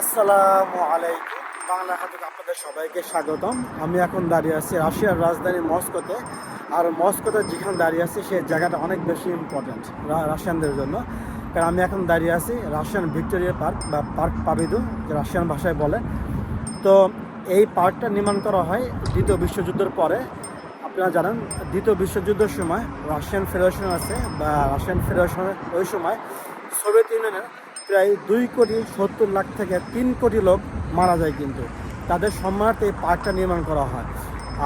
আসসালামু আলাইকুম। বাংলা হাতে আপনাদের সবাইকে স্বাগতম। আমি এখন দাঁড়িয়ে আছি রাশিয়ার রাজধানী মস্কোতে। আর মস্কোতে যেখানে দাঁড়িয়ে আছি, সেই জায়গাটা অনেক বেশি ইম্পর্ট্যান্ট রাশিয়ানদের জন্য। কারণ আমি এখন দাঁড়িয়ে আছি রাশিয়ান ভিক্টোরিয়া পার্ক বা পার্ক পাবিদু রাশিয়ান ভাষায় বলে। তো এই পার্কটা নির্মাণ করা হয় দ্বিতীয় বিশ্বযুদ্ধের পরে। আপনারা জানেন, দ্বিতীয় বিশ্বযুদ্ধের সময় রাশিয়ান ফেডারেশন আছে বা রাশিয়ান ফেডারেশনের ওই সময় সোভিয়েত ইউনিয়নের প্রায় দুই কোটি সত্তর লাখ থেকে তিন কোটি লোক মারা যায় কিন্তু। তাদের সম্মানার্থে এই পার্কটা নির্মাণ করা হয়।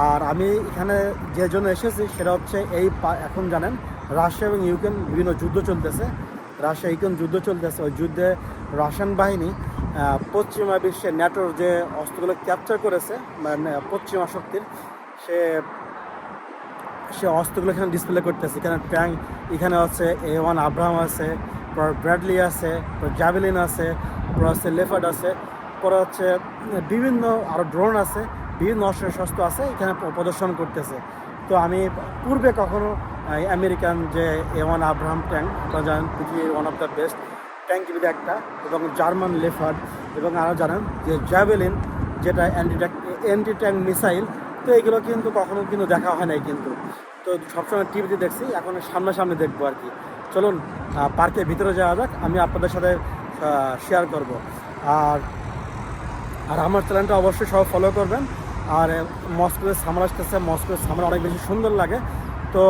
আর আমি এখানে যে জন্য এসেছি সেটা হচ্ছে এই এখন জানেন, রাশিয়া এবং ইউক্রেন বিভিন্ন যুদ্ধ চলতেছে। রাশিয়া, ইউক্রেন যুদ্ধ চলতেছে। ওই যুদ্ধে রাশিয়ান বাহিনী পশ্চিমা বিশ্বের ন্যাটোর যে অস্ত্রগুলো ক্যাপচার করেছে মানে পশ্চিমা শক্তির, সে সে অস্ত্রগুলো এখানে ডিসপ্লে করতেছে। এখানে ট্যাঙ্ক এখানে আছে এ ওয়ান আব্রাহাম আছে। পর ব্র্যাডলি আছে, পর জ্যাভেলিন আছে, পর হচ্ছে লেফার্ড আছে, পরে হচ্ছে, বিভিন্ন আরও ড্রোন আছে, বিভিন্ন অস্ত্র শস্ত্র আছে, এখানে প্রদর্শন করতেছে। তো আমি পূর্বে কখনো আমেরিকান যে এ ওয়ান আব্রাহাম ট্যাঙ্ক, আপনারা জানেন পৃথিবীর ওয়ান অফ দ্য বেস্ট ট্যাঙ্কের ভিতরে একটা, এবং জার্মান লেফার্ড, এবং আরও জানেন যে জ্যাভেলিন, যেটা অ্যান্টি অ্যান্টি ট্যাঙ্ক মিসাইল, তো এগুলো কিন্তু কখনো কিন্তু দেখা হয় নাই কিন্তু। তো সবসময় টিভিতে দেখছি, এখন সামনাসামনি দেখব আর কি। চলুন পার্কের ভিতরে যাওয়া যাক, আমি আপনাদের সাথে শেয়ার করব। আর আর আমার চ্যানেলটা অবশ্যই সব ফলো করবেন। আর মস্কোর সামার আসতেছে, মস্কোর সামার অনেক বেশি সুন্দর লাগে। তো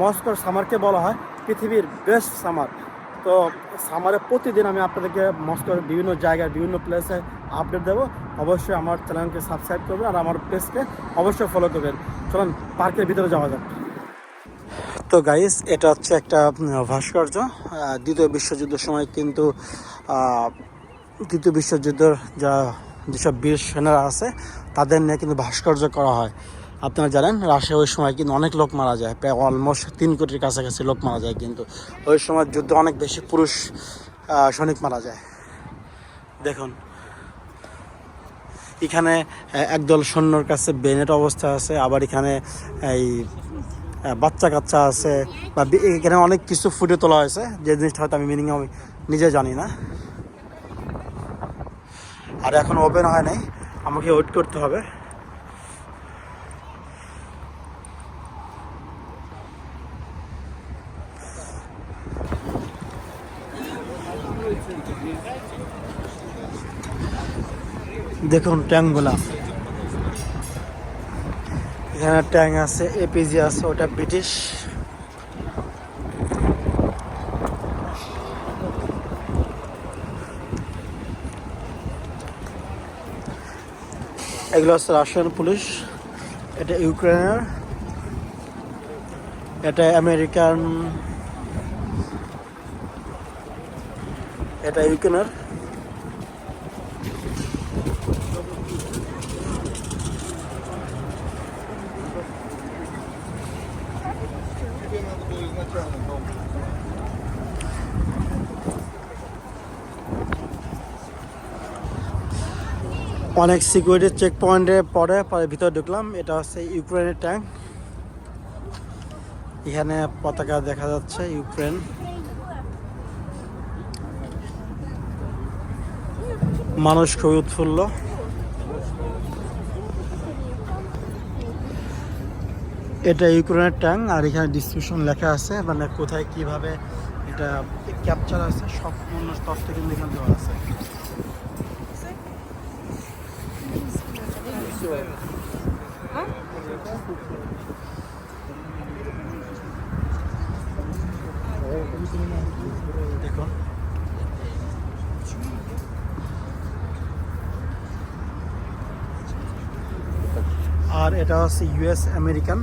মস্কোর সামারকে বলা হয় পৃথিবীর বেস্ট সামার তো সামারে প্রতিদিন আমি আপনাদেরকে মস্কোর বিভিন্ন জায়গায় বিভিন্ন প্লেসে আপডেট দেবো। অবশ্যই আমার চ্যানেলকে সাবস্ক্রাইব করবেন আর আমার পেজকে অবশ্যই ফলো করবেন। চলুন, পার্কের ভিতরে যাওয়া যাক। তো গাইস এটা হচ্ছে একটা ভাস্কর্য। দ্বিতীয় বিশ্বযুদ্ধের সময় কিন্তু দ্বিতীয় বিশ্বযুদ্ধের যা, যেসব বীর সেনারা আছে, তাদের নিয়ে কিন্তু ভাস্কর্য করা হয়। আপনারা জানেন রাশিয়া ওই সময় কিন্তু অনেক লোক মারা যায়, প্রায় অলমোস্ট তিন কোটির কাছাকাছি লোক মারা যায় কিন্তু। ওই সময় যুদ্ধে অনেক বেশি পুরুষ সৈনিক মারা যায়। দেখুন, এখানে একদল সৈন্যর কাছে বেনেট অবস্থা আছে, আবার এখানে এই বাচ্চা কাচ্চা আছে বা এখানে অনেক কিছু ফুটে তোলা হয়েছে। যে জিনিসটা হয়তো আমি মিনিং আমি নিজে জানি না। আর এখন ওপেন হয় নাই। আমাকে ওয়েট করতে হবে। দেখুন ট্যাঙ্কগুলা এখানে ট্যাং আছে এপিজি আছে, ওটা ব্রিটিশ। এগুলো হচ্ছে রাশিয়ান পুলিশ, এটা ইউক্রেনের, এটা আমেরিকান, এটা ইউক্রেনের। অনেক সিকিউরিটি চেক পয়েন্টে পরে পরে ভিতরে ঢুকলাম। এটা হচ্ছে ইউক্রেনের ট্যাঙ্ক এখানে পতাকা দেখা যাচ্ছে ইউক্রেন মানুষ খুবই উৎফুল্ল। এটা ইউক্রেনের ট্যাঙ্ক, আর এখানে ডিসক্রিপশন লেখা আছে মানে কোথায় কীভাবে এটা ক্যাপচার আছে, সব পূর্ণ তথ্য কিন্তু এখানে দেওয়া আছে। আর এটা হচ্ছে ইউএস আমেরিকান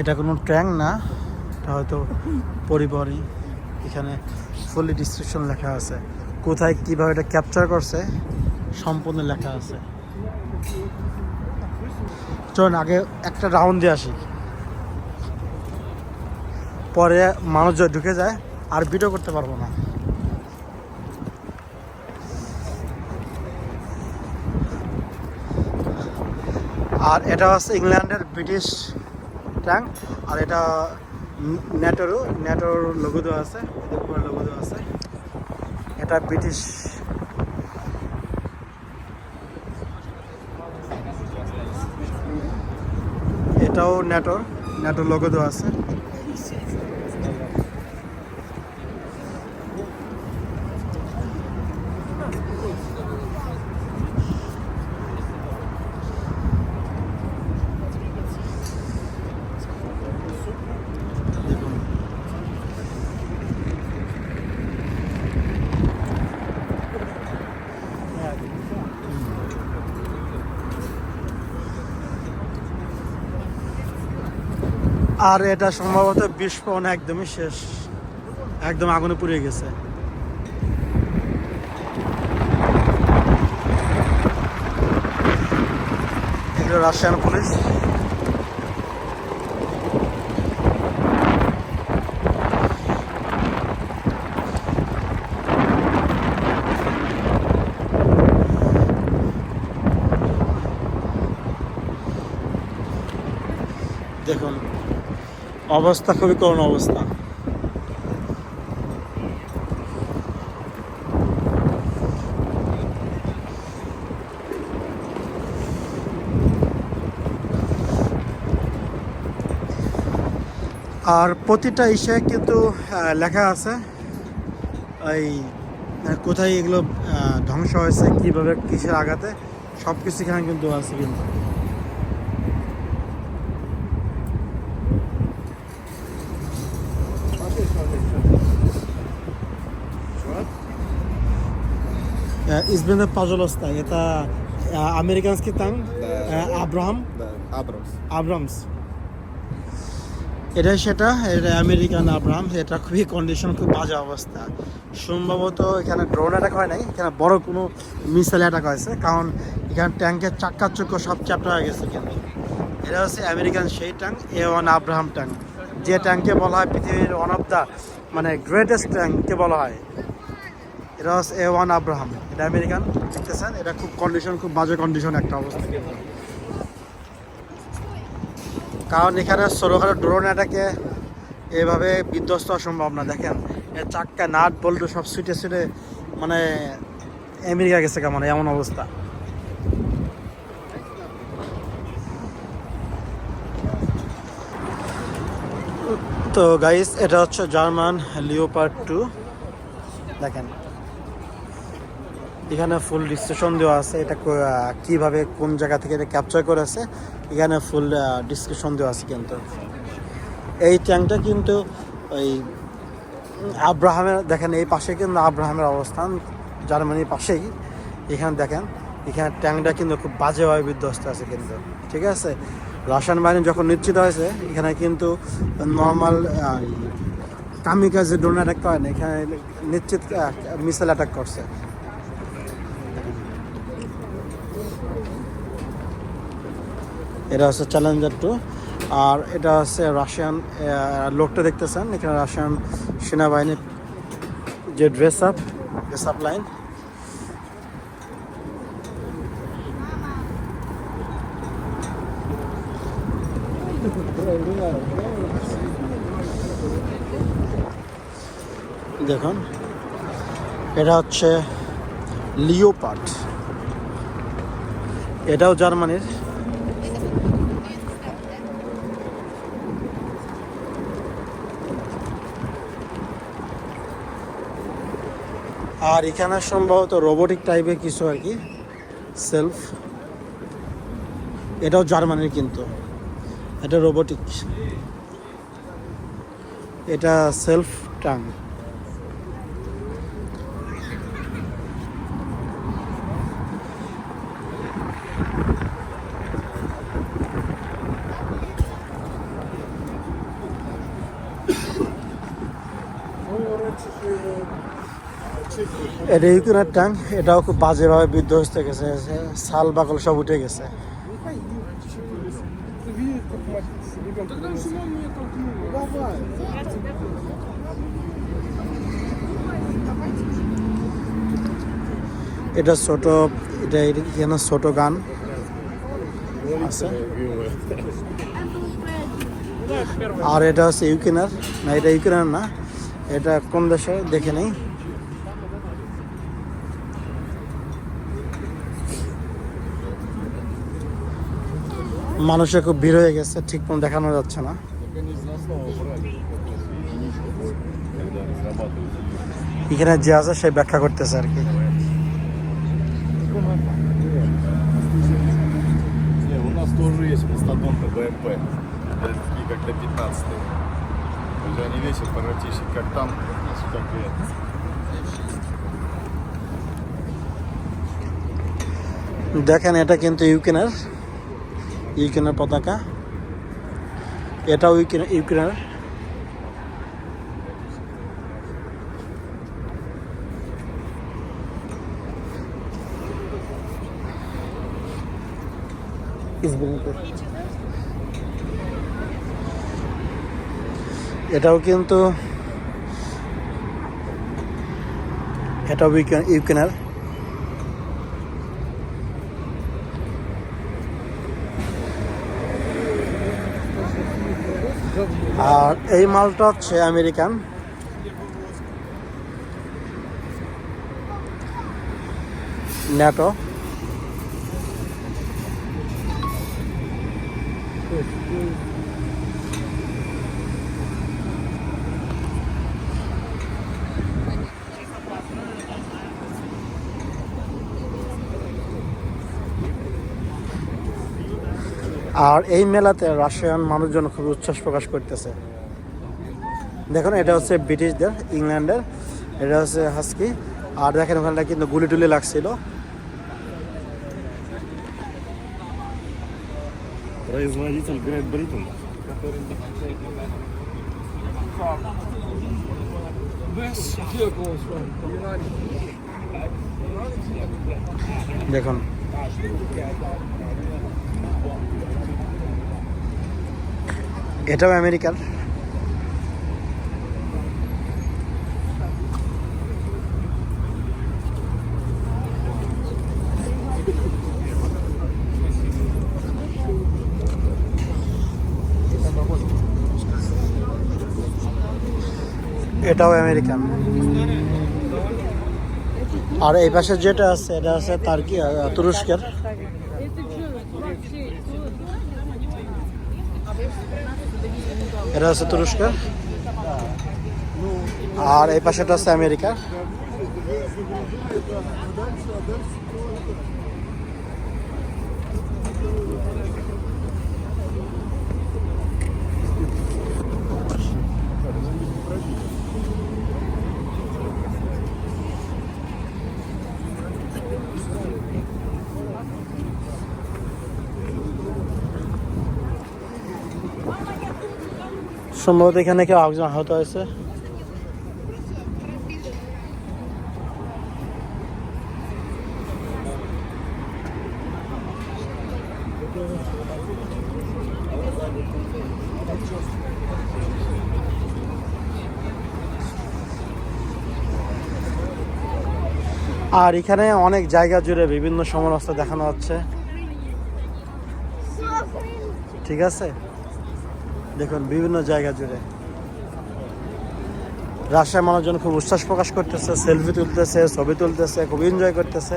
এটা কোনো ট্যাঙ্ক না, এটা হয়তো পরিবহনই এখানে ফুলি ডিসক্রিপশন লেখা আছে। কোথায় কীভাবে এটা ক্যাপচার করছে, সম্পূর্ণ লেখা আছে। চলুন, আগে একটা রাউন্ড দিয়ে আসি। পরে মানুষ ঢুকে যায়, আর ভিডিও করতে পারব না। আর এটা হচ্ছে ইংল্যান্ডের ব্রিটিশ ট্যাঙ্ক আর এটা নেটোরও নেটোর লোগো দেওয়া আছে উপরে লোগো দেওয়া আছে। এটা ব্রিটিশ। এটাও নেটোর নেটোর লোগো দেওয়া আছে। আর এটা সম্ভবত বিস্ফোরণ একদমই শেষ। একদম আগুনে পুড়ে গেছে। এগুলো রাশিয়ান পুলিশ। দেখুন অবস্থা খুবই করুণ অবস্থা। আর প্রতিটা ইসে কিন্তু লেখা আছে, এই কোথায় এগুলো ধ্বংস হয়েছে, কীভাবে কিসের আঘাতে সব কিছু এখানে কিন্তু আছে কিন্তু। Äh, Izmir'de Pajolos'ta. Это äh, американский танк äh, Abraham Abrams. Abrams এটা সেটা এটা আমেরিকান আব্রাহাম এটা খুবই কন্ডিশন খুব বাজে অবস্থা সম্ভবত এখানে ড্রোন অ্যাটাক হয় নাই এখানে বড় কোনো মিসাইল অ্যাটাক হয়েছে কারণ এখানে ট্যাঙ্কের চাক্কা চক্র সব চ্যাপ্টার হয়ে গেছে কিন্তু এটা হচ্ছে আমেরিকান সেই tank A one Abraham tank যে ট্যাঙ্কে বলা হয় পৃথিবীর ওয়ান অফ দ্য মানে গ্রেটেস্ট ট্যাঙ্ককে বলা হয় এটা হচ্ছে এ ওয়ান আব্রাহাম। এটা আমেরিকান, দেখতেছেন? এটা খুব কন্ডিশন খুব বাজে কন্ডিশন একটা অবস্থা। কারণ এখানে ছোটোখাটো ড্রোন এটাকে এভাবে বিধ্বস্ত হওয়া সম্ভব না দেখেন এর চাক্কা নাট, বল্টু সব সুইটে সুইটে মানে আমেরিকা গেছে কেমন এমন অবস্থা। তো গাইস এটা হচ্ছে জার্মান লিওপার্ড টু দেখেন এখানে ফুল ডিসক্রিপশন দেওয়া আছে, এটা কীভাবে কোন জায়গা থেকে এটা ক্যাপচার করেছে, এখানে ফুল ডিসক্রিপশন দেওয়া আছে কিন্তু। এই ট্যাঙ্কটা কিন্তু ওই, আব্রাহামের, দেখেন এই পাশে কিন্তু আব্রাহামের অবস্থান, জার্মানির পাশেই, এখানে দেখেন, এখানে ট্যাঙ্কটা কিন্তু খুব বাজেভাবে বিধ্বস্ত আছে কিন্তু, ঠিক আছে? রাশিয়ান বাহিনী যখন নিশ্চিত হয়েছে, এখানে কিন্তু নর্মাল কামিকাজে ড্রোন অ্যাটাক করে না এখানে নিশ্চিত মিসাইল অ্যাটাক করছে। এটা হচ্ছে চ্যালেঞ্জার টু আর এটা হচ্ছে রাশিয়ান লোকটা দেখতেছেন? এখানে রাশিয়ান সেনাবাহিনীর যে dress up dress up line দেখুন, এটা হচ্ছে লিওপার্ড এটাও জার্মানির। আর এখানে সম্ভবত রোবোটিক টাইপের কিছু আর কি সেলফ এটাও জার্মানির কিন্তু। এটা রোবোটিক এটা সেলফ টাং এটা ইউক্রেনের ট্যাঙ্ক, এটাও খুব বাজেভাবে বিধ্বস্ত গেছে সাল বাকল সব উঠে গেছে। এটা ছোট, এটা এখানে ছোট গান আছে। আর এটা হচ্ছে ইউক্রেনের, না, এটা ইউক্রেনের না, এটা কোন দেশে, দেখে নেই। মানুষের খুব ভিড় হয়ে গেছে ঠিক মতো দেখানো যাচ্ছে না এখানে যে আছে সে ব্যাখ্যা করতেছে আর কি Не, у нас тоже есть мастодонты БМП. Это такие, как до 15 То есть они весят практически как танк, как и это. দেখেন এটা কিন্তু ইউক্রেনের ইউক্রেনের পতাকা। এটাও ইউক্রেন- ইউক্রেনের। এটাও কিন্তু এটাও ইউক্রেন- ইউক্রেনের। আর এই মালটা হচ্ছে আমেরিকান। ন্যাটো আর এই মেলাতে রাশিয়ান মানুষজন খুব উচ্ছ্বাস প্রকাশ করতেছে দেখুন এটা হচ্ছে ব্রিটিশদের ইংল্যান্ডের এটা হচ্ছে হাস্কি আর দেখেন ওখানটা কিন্তু গুলি টুলি লাগছিল Производитель Great Britain. দেখুন এটাও আমেরিকার। এটাও আমেরিকান আর এই পাশে যেটা আছে এটা আছে তার কি তুরস্কের। এটা হচ্ছে তুরস্ক। আর এই পাশেটা হচ্ছে আমেরিকা। সম্ভবত এখানে কেউ একজন আহত হয়েছে। আর এখানে অনেক জায়গা জুড়ে বিভিন্ন সমরাস্ত্র দেখানো হচ্ছে। ঠিক আছে? দেখুন, বিভিন্ন জায়গা জুড়ে। রাজশাহী মানুষজন খুব উচ্ছ্বাস প্রকাশ করতেছে সেলফি তুলতেছে, ছবি তুলতেছে, খুব এনজয় করতেছে।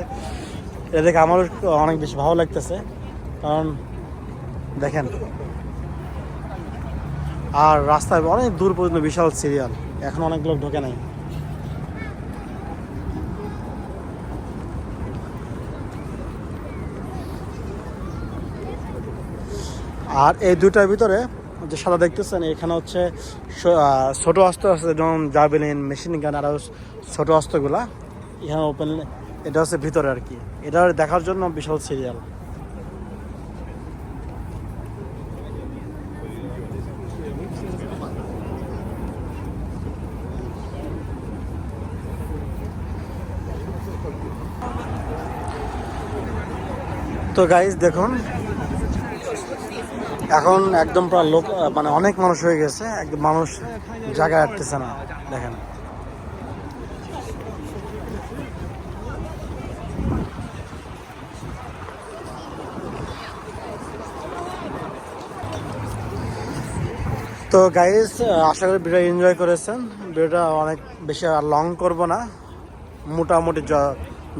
এটা দেখে আমারও অনেক বেশি ভালো লাগতেছে। কারণ, দেখেন, আর রাস্তায় অনেক দূর পর্যন্ত বিশাল সিরিয়াল এখন অনেক লোক ঢোকে নাই। আর এই দুটার ভিতরে যে সাদা দেখতেছেন, এখানে হচ্ছে ছোট অস্ত্র আছে, যেমন জাবেলিন মেশিন গান আরও ছোট অস্ত্রগুলা। এখানে ওপেন এটা হচ্ছে ভিতরে আর কি। এটা দেখার জন্য বিশাল সিরিয়াল তো গাইজ দেখুন এখন একদম প্রায় লোক মানে অনেক মানুষ হয়ে গেছে, একদম মানুষ জায়গায় আটতেছে না, দেখেন। তো গাইজ আশা করি ভিডিও এনজয় করেছেন। ভিডিওটা অনেক বেশি আর লং করব না। মোটামুটি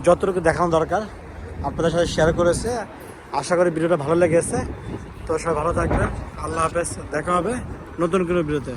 যতটুকু দেখানো দরকার, আপনাদের সাথে শেয়ার করেছে। আশা করি ভিডিওটা ভালো লেগেছে। তো সবাই ভালো থাকবেন। আল্লাহ হাফেজ। দেখা হবে নতুন কোনো বিরতি